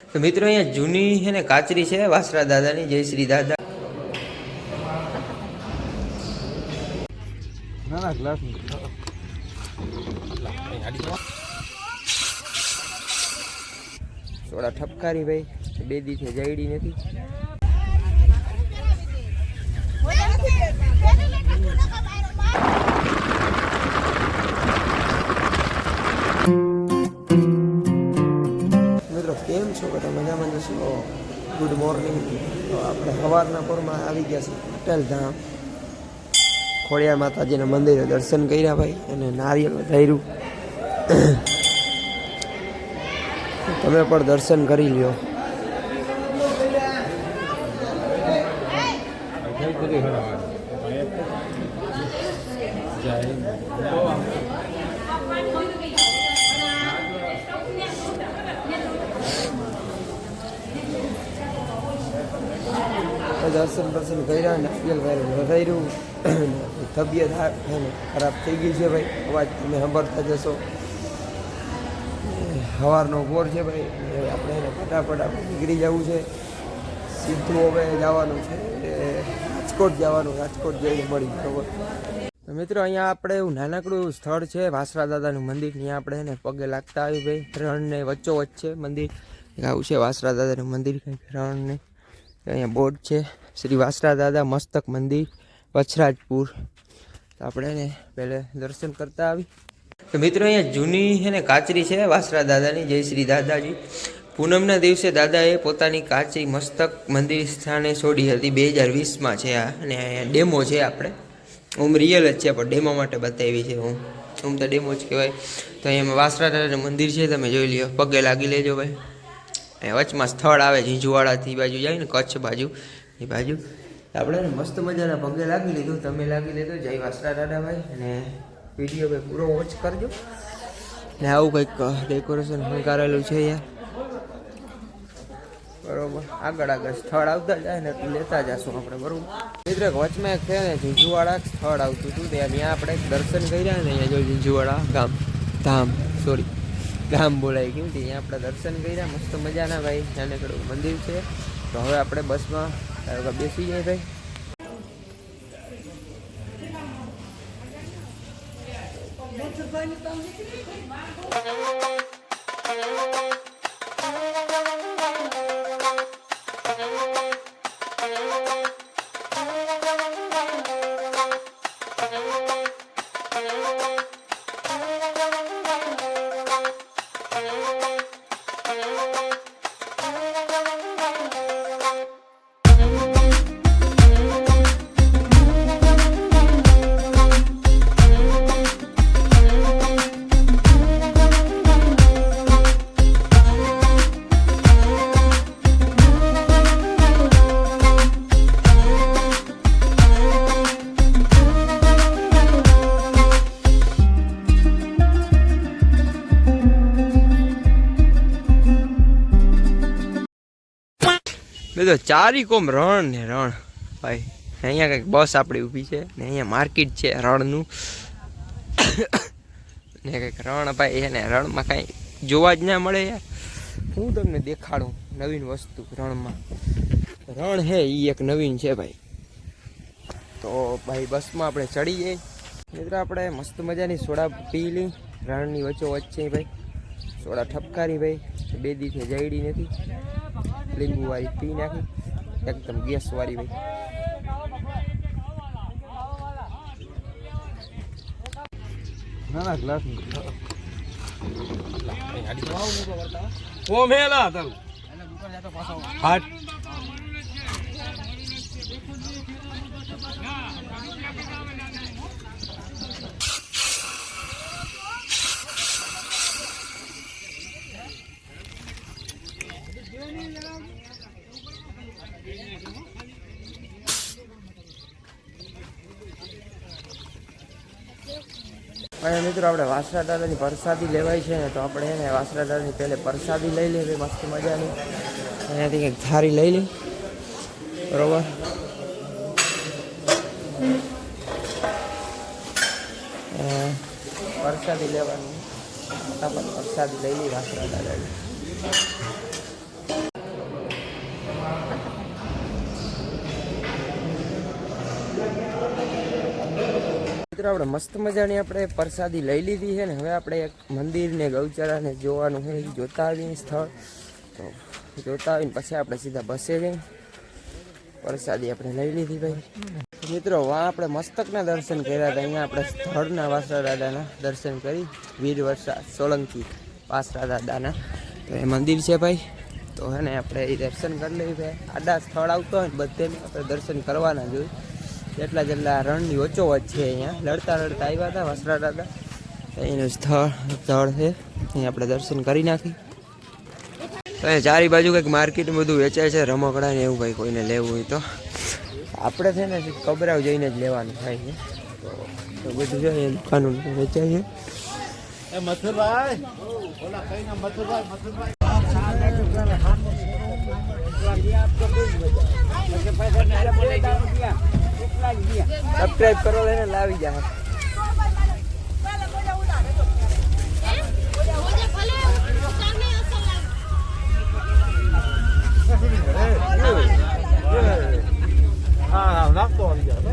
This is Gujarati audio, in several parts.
તો મિત્રો અહીંયા જૂની છે ને કાચરી છે વાસરા દાદાની. જય શ્રી દાદા. સોડા ઠપકારી ભાઈ. બે દીથી જઈડી નથી. મિત્રો કેમ છો બધા મજામાં જશો ગુડ મોર્નિંગ તો આપણે સવારના પોરમાં આવી ગયા છે પટેલ ધામ. ખોડિયાર માતાજીના મંદિરે દર્શન કર્યા ભાઈ અને નારિયેળ વધાર્યું. તમે પણ દર્શન કરી લ્યો. તો દર્શન દર્શન કર્યા નારિયેળ ભાઈ વધાર્યું. તબિયત ખરાબ થઈ ગઈ છે ભાઈ. અવાજ તમે સાંભળતા જશો. સવારનો પોર છે ભાઈ. આપણે એને ફટાફટ આપણે નીકળી જવું છે. સીધું હવે જવાનું છે. રાજકોટ જવાનું, રાજકોટ જઈને મળી બરોબર મિત્રો, અહીંયા આપણે એવું નાનકડું સ્થળ છે. વાસરા દાદાનું મંદિર. ત્યાં આપણે એને પગે લાગતા આવ્યું ભાઈ. રણને વચ્ચોવચ્ચ છે મંદિર. આવું છે વાસરા દાદાનું મંદિર, કંઈક રણને. અહીંયા બોર્ડ છે. શ્રી વાસરા દાદા મસ્તક મંદિર વછરાજપુર આપણે એને પહેલે દર્શન કરતા આવી. તો મિત્રો, અહીંયા જૂની છે ને કાચરી છે વાસરા દાદાની, જય શ્રી દાદાજી. પૂનમના દિવસે દાદાએ પોતાની કાચરી મસ્તક મંદિર સ્થાને છોડી હતી. બે હજાર વીસમાં છે આ, અને અહીંયા ડેમો છે આપણે. ઓમ રિયલ જ છે, પણ ડેમો માટે બતાવી છે હું. ઓમ તો ડેમો જ કહેવાય. તો અહીંયા વાસરા દાદાનું મંદિર છે, તમે જોઈ લ્યો. પગે લાગી લેજો ભાઈ. વચમાં સ્થળ આવે, ઝીંઝુવાડાથી બાજુ જાય ને કચ્છ બાજુ, એ બાજુ. આપણે મસ્ત મજાના પગે લાગી લીધું તમે લાગી લીધો જય વાસરા દાદાભાઈ. અને વીડિયો ભાઈ પૂરો વોચ કરજો. ને આવું કંઈક ડેકોરેશન શણગારેલું છે અહીંયા. બરોબર. આગળ આગળ સ્થળ આવતા જાય ને લેતા જશું આપણે, બરોબર? મિત્ર વચમાં છે ને, ઝીંઝુવાડા સ્થળ આવતું હતું. ત્યાં આપણે દર્શન કર્યા ને, અહીંયા જો ઝીંઝુવાડા ગામ, ધામ સોરી ગામ બોલાય. ગયું અહીંયા આપણે દર્શન કર્યા, મસ્ત મજાના ભાઈ. નાનકડું મંદિર છે. તો હવે આપણે બસમાં બેસી જાય ભાઈ? બધો ચારી કોમ રણ ને રણ. ભાઈ, અહીંયા કંઈક બસ આપણી ઊભી છે ને અહીંયા માર્કેટ છે રણનું. ને કંઈક રણ ભાઈ એને રણમાં કાંઈ જોવા જ ના મળે યાર. હું તમને દેખાડું નવીન વસ્તુ રણમાં. રણ હે એ એક નવીન છે ભાઈ. તો ભાઈ, બસમાં આપણે ચડી જઈએ મિત્ર, આપણે મસ્ત મજાની સોડા પી લઈ રણની વચ્ચો વચ્ચે ભાઈ. સોડા ઠપકારી ભાઈ. બે દીથી જઈડી નથી. લીંબુ વાળી પી નાખી એકદમ ગેસ વાળી ભાઈ. ના ના, ગ્લાસ ઓમ હેલા તલ હાટ. અને મિત્રો આપણે વાસરા દાદાની પ્રસાદી લેવાય છે ને તો આપણે એને વાસરા દાદાની પહેલે પ્રસાદી લઈ લઈએ મસ્ત મજાની. અહીંયાથી કંઈક થારી લઈ લઈ બરોબર? પ્રસાદી લેવાની. પ્રસાદી લઈ લઈ વાસરા દાદાની મિત્રો, આપણે મસ્ત મજાની આપણે પ્રસાદી લઈ લીધી છે ને. હવે આપણે એક મંદિરને ગૌચરાને જોવાનું છે જોતા આવીએ સ્થળ. તો જોતા આવીને પછી આપણે સીધા બસે જઈને પ્રસાદી આપણે લઈ લીધી ભાઈ. મિત્રો વા આપણે મસ્તકના દર્શન કર્યા હતા. અહીંયા આપણે સ્થળના વાસરા દાદાના દર્શન કરી વીર વર્ષા સોલંકી વાસરા દાદાના. તો એ મંદિર છે ભાઈ. તો હે ને, આપણે એ દર્શન કરી લઈએ ભાઈ. આડા સ્થળ આવતો હોય ને, બધે આપણે દર્શન કરવાના જોઈએ જેટલા જેટલા રણની ઓછો વચ્ચ છે અહીંયા. લડતા લડતા આવ્યા હતા વસરા દાદા અહીંનું સ્થળ સ્થળ છે. અહીં આપણે દર્શન કરી નાખી. તો અહીંયા ચારી બાજુ કંઈક માર્કેટ બધું વેચાય છે રમકડા ને એવું ભાઈ કોઈને લેવું હોય તો. આપણે છે ને કબરાવ જઈને જ લેવાનું થાય છે. તો બધું છે એ દુકાનો વેચાય છે. એ મથુરભાઈ! કઈ મથુરભાઈ મથુરભાઈ. સબસ્ક્રાઇબ કરો લઈને લાવી જાય હા હા નાખતો આવી ગયા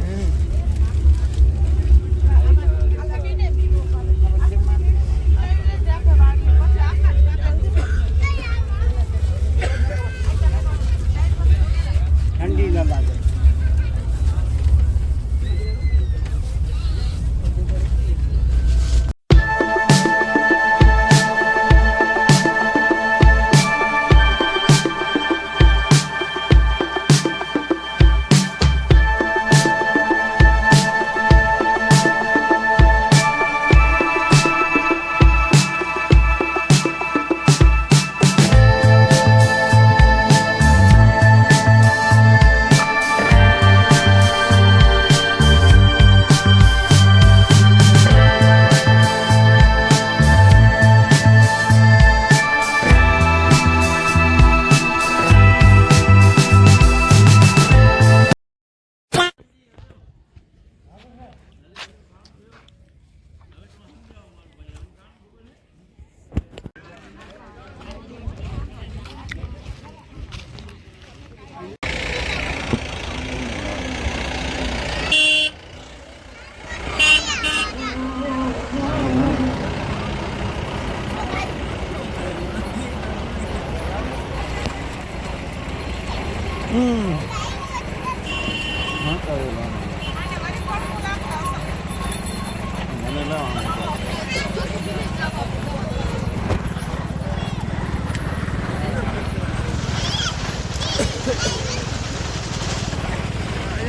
મને લાવ